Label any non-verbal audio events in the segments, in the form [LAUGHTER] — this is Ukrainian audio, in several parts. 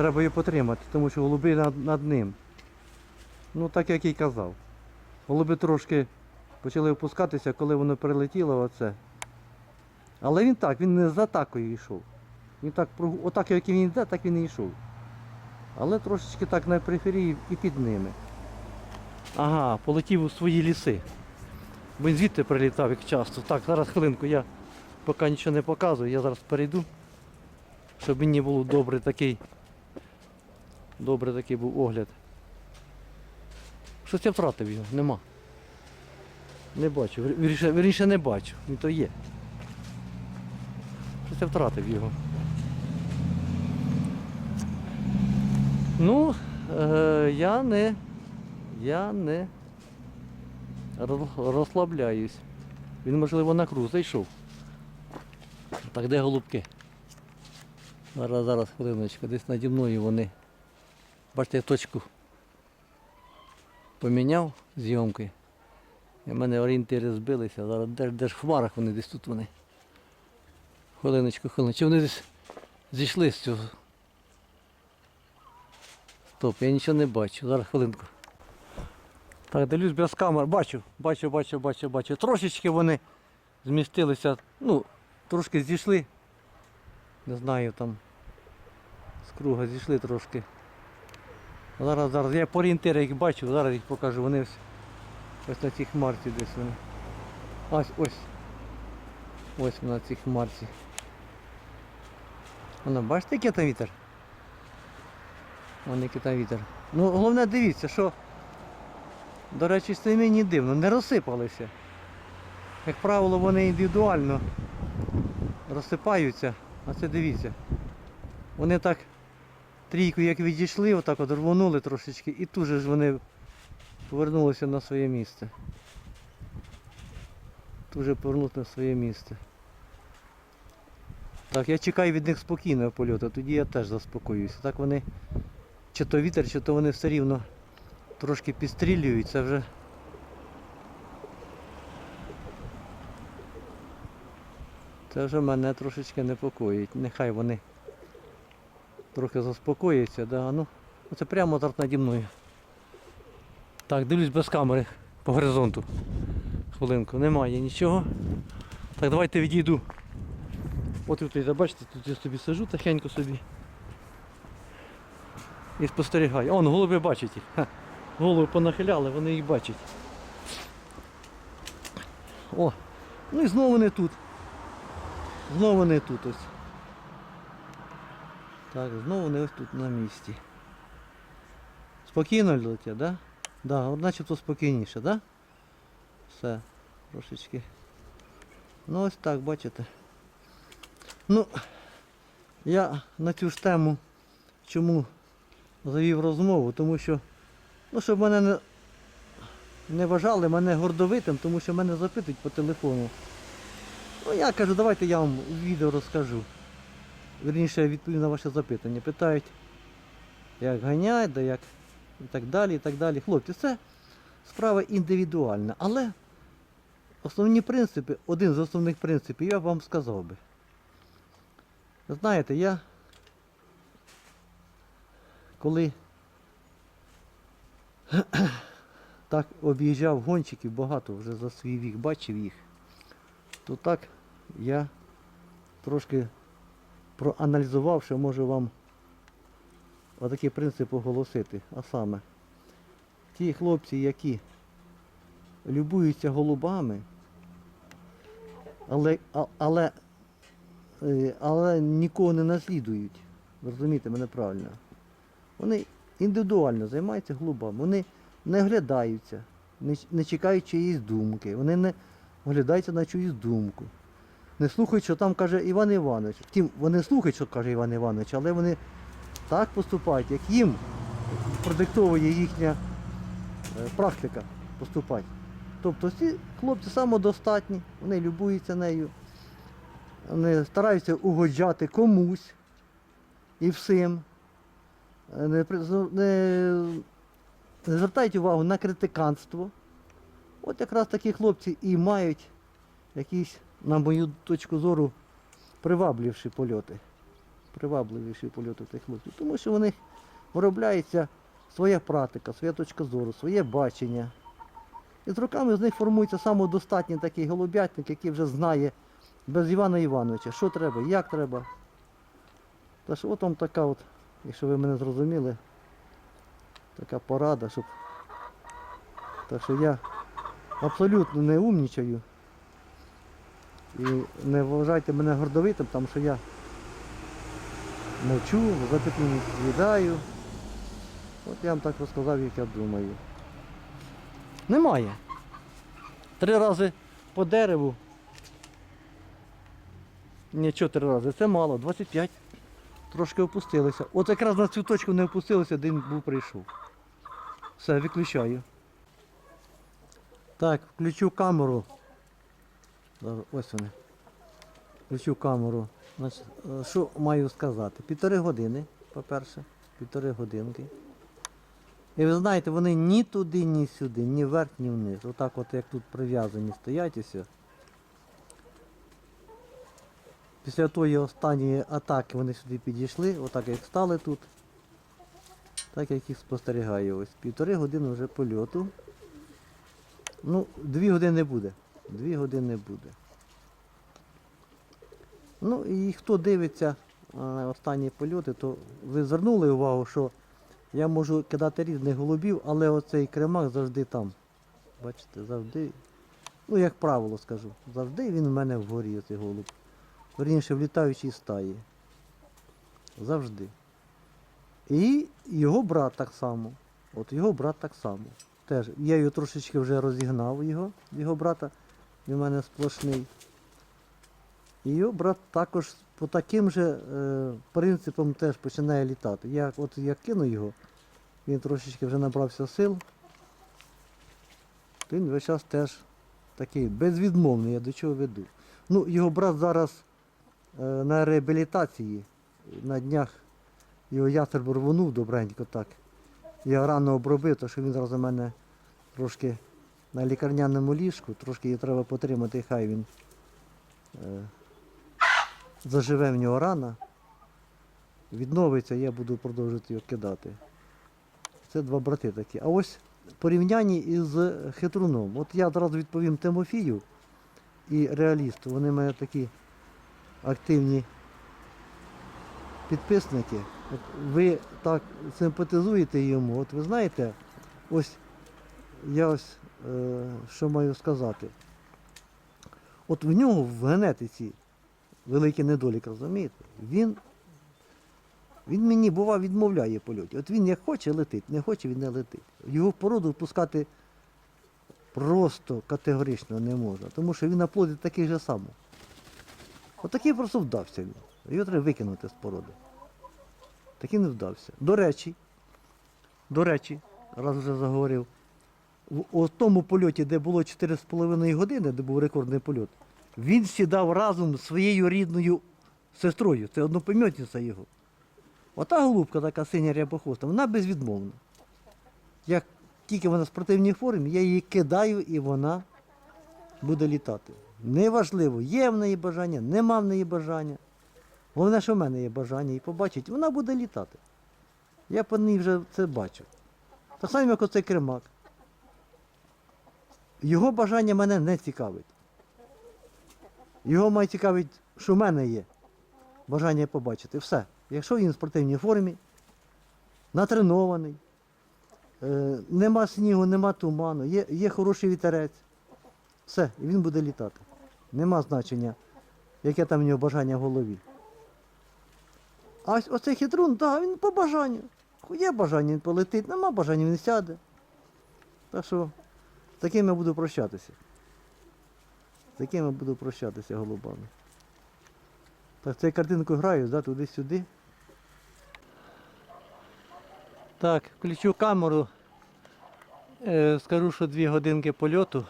Треба її потримати, тому що голуби над, над ним. Ну так як і казав. Голуби трошки почали опускатися, коли воно прилетіло оце. Але він так, він не з атакою йшов. Він так, отак, як він йде, так він і йшов. Але трошечки так на периферії і під ними. Ага, полетів у свої ліси. Він звідти прилітав як часто. Так, зараз хвилинку, я поки нічого не показую, я зараз перейду. Щоб мені було добрий такий. Добрий такий був огляд. Щось я втратив його, нема. Не бачу. Вір- Вірніше, вірніше не бачу. Він то є. Щось я втратив його. Ну, е, я не. Я не розслабляюсь. Він, можливо, на круг зайшов. Так, де голубки? Зараз, зараз, хвилиночку, десь наді мною вони. Бачите, я точку поміняв зйомки. І в мене орієнтири збилися. Зараз де, де ж в хмарах вони десь тут вони. Хвилиночку, хвилиночку. Вони десь зійшли з цього? Стоп, я нічого не бачу. Зараз хвилинку. Так, дивлюсь без камер. Бачу, бачу, бачу, бачу, бачу. Трошечки вони змістилися, ну, трошки зійшли. Не знаю там. З круга зійшли трошки. Зараз, зараз. Я по орієнтирах їх бачу, зараз їх покажу. Вони ось, ось на цій хмарці десь вони. Ось ось. Ось на цій хмарці. Воно, бачите, який там вітер? Вон який там вітер. Ну головне дивіться, що, до речі, це мені дивно, не розсипалися. Як правило, вони індивідуально розсипаються, а це дивіться. Вони так трійку як відійшли, отак от рвонули трошечки і тут же ж вони повернулися на своє місце. Тут же повернути на своє місце. Так, я чекаю від них спокійного польоту, тоді я теж заспокоююся. Так вони чи то вітер, чи то вони все рівно трошки підстрілюють, це вже. Це вже мене трошечки непокоїть. Нехай вони трохи заспокояться, да, ну, оце прямо зараз наді мною. Так, дивлюсь без камери по горизонту. Хвилинку, немає нічого. Так, давайте відійду. От тут, бачите, тут я собі сижу тихенько собі. І спостерігаю. Он, голуби бачать їх. Ха. Голови понахиляли, вони їх бачать. О, ну і знову вони тут. Знову вони тут ось. Так, знову вони ось тут на місці. Спокійно летять, да? Да, от начебто спокійніше, да? Все, трошечки. Ну ось так, бачите. Ну, я на цю ж тему чому завів розмову, тому що, ну, щоб мене не, не вважали мене гордовитим, тому що мене запитують по телефону. Ну я кажу, давайте я вам відео розкажу. Вірніше відповім на ваше запитання. Питають, як ганяють, да як і так далі, і так далі. Хлопці, це справа індивідуальна, але основні принципи, один з основних принципів я вам сказав би. Знаєте, я коли [CLEARS THROAT] так об'їжджав гонщиків, багато вже за свій вік бачив їх, то так я трошки проаналізував, що можу вам отакий принцип оголосити. А саме, ті хлопці, які любуються голубами, але, але, е, але нікого не наслідують. Розумієте мене правильно. Вони індивідуально займаються голубами. Вони не оглядаються, не чекають чиїсь думки. Вони не оглядаються на чиюсь думку. Не слухають, що там каже Іван Іванович. Втім, вони слухають, що каже Іван Іванович, але вони так поступають, як їм продиктовує їхня е, практика поступати. Тобто ці хлопці самодостатні, вони любуються нею, вони стараються угоджати комусь і всім. Е, Не, не, не звертають увагу на критиканство. От якраз такі хлопці і мають якісь, на мою точку зору, приваблівші польоти. привабливіші в польоту тих хлопців. Тому що в них виробляється своя практика, своя точка зору, своє бачення. І з роками з них формується самодостатній такий голубятник, який вже знає без Івана Івановича, що треба, як треба. Тож от вам така от, якщо ви мене зрозуміли, така порада, щоб. Так що я абсолютно не умнічаю. І не вважайте мене гордовитим, тому що я мовчу, запитую відповідаю. От я вам так розказав, як я думаю. Немає. Три рази по дереву. Нічого три рази, це мало, 25. Трошки опустилися. От якраз на цю точку не опустилися, один був прийшов. Все, виключаю. Так, включу камеру. Ось вони. Включу камеру. Значить, е, що маю сказати? Півтори години, по-перше. Півтори годинки. І ви знаєте, вони ні туди, ні сюди, ні вверх, ні вниз. Отак от як тут прив'язані стоять і все. Після тої останньої атаки вони сюди підійшли, отак як стали тут. Так як їх спостерігаю. Ось півтори години вже польоту. Ну, дві години не буде. Дві години буде. Ну і хто дивиться е, останні польоти, то ви звернули увагу, що я можу кидати різних голубів, але оцей кремак завжди там. Бачите, завжди. Ну, як правило скажу, завжди він в мене вгорі, оцей голуб. Верніше в літаючій стаї. Завжди. І його брат так само. От його брат так само. Теж. Я його трошечки вже розігнав, його, його брата. Він в мене сплошний. І його брат також по таким же е, принципам теж починає літати. Я, от я кину його, він трошечки вже набрався сил. Він весь час теж такий безвідмовний, я до чого веду. Ну, його брат зараз е, на реабілітації. На днях його ястреб рвонув добренько так. Я рано обробив, то що він зараз у мене трошки на лікарняному ліжку, трошки її треба потримати, хай він е, заживе в нього рана. Відновиться, я буду продовжувати його кидати. Це два брати такі. А ось порівнянні із хитруном. От я одразу відповім Тимофію і реалісту. Вони в мене такі активні підписники. От ви так симпатизуєте йому. От ви знаєте, ось я ось що маю сказати. От в нього в генетиці великий недолік, розумієте? Він, він мені бува відмовляє польоті. От він як хоче летить, не хоче, він не летить. Його в породу впускати просто категорично не можна, тому що він на плоді такий же самий. От такий просто вдався він. Його треба викинути з породи. Такий не вдався. До речі, до речі, раз вже заговорив, у тому польоті, де було 4,5 години, де був рекордний польот, він сідав разом з своєю рідною сестрою. Це однопомітниця його. Ота голубка, така синя рябохвоста, вона безвідмовна. Як тільки вона в спортивній формі, я її кидаю і вона буде літати. Неважливо, є в неї бажання, нема в неї бажання. Головне, що в мене є бажання і побачить, вона буде літати. Я по ній вже це бачу. Так само, як оцей кремак. Його бажання мене не цікавить. Його має цікавить, що в мене є. Бажання побачити. Все. Якщо він в спортивній формі, натренований, е, нема снігу, нема туману, є, є хороший вітерець. Все, і він буде літати. Нема значення, яке там в нього бажання в голові. А оцей хитрун, так, він по бажанню. Є бажання, він полетить, нема бажання, він сяде. Так що таким я буду прощатися. Таким я буду прощатися голубами. Так, цією картинку граю, да, туди-сюди. Так, включу камеру. Е, скажу, що дві годинки польоту.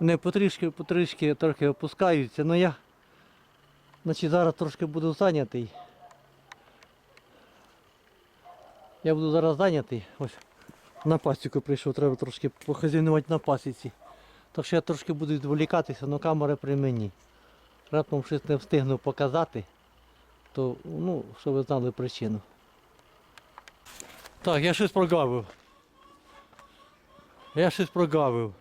Вони потрішки, потрішки трохи опускаються, але я значить, зараз трошки буду зайнятий. Я буду зараз зайнятий. Ось на пасіку прийшов, треба трошки похазінувати на пасіці. Так що я трошки буду відволікатися, але камера при мені. Раптом щось не встигну показати. То, ну, щоб ви знали причину. Так, я щось прогавив. Я щось прогавив.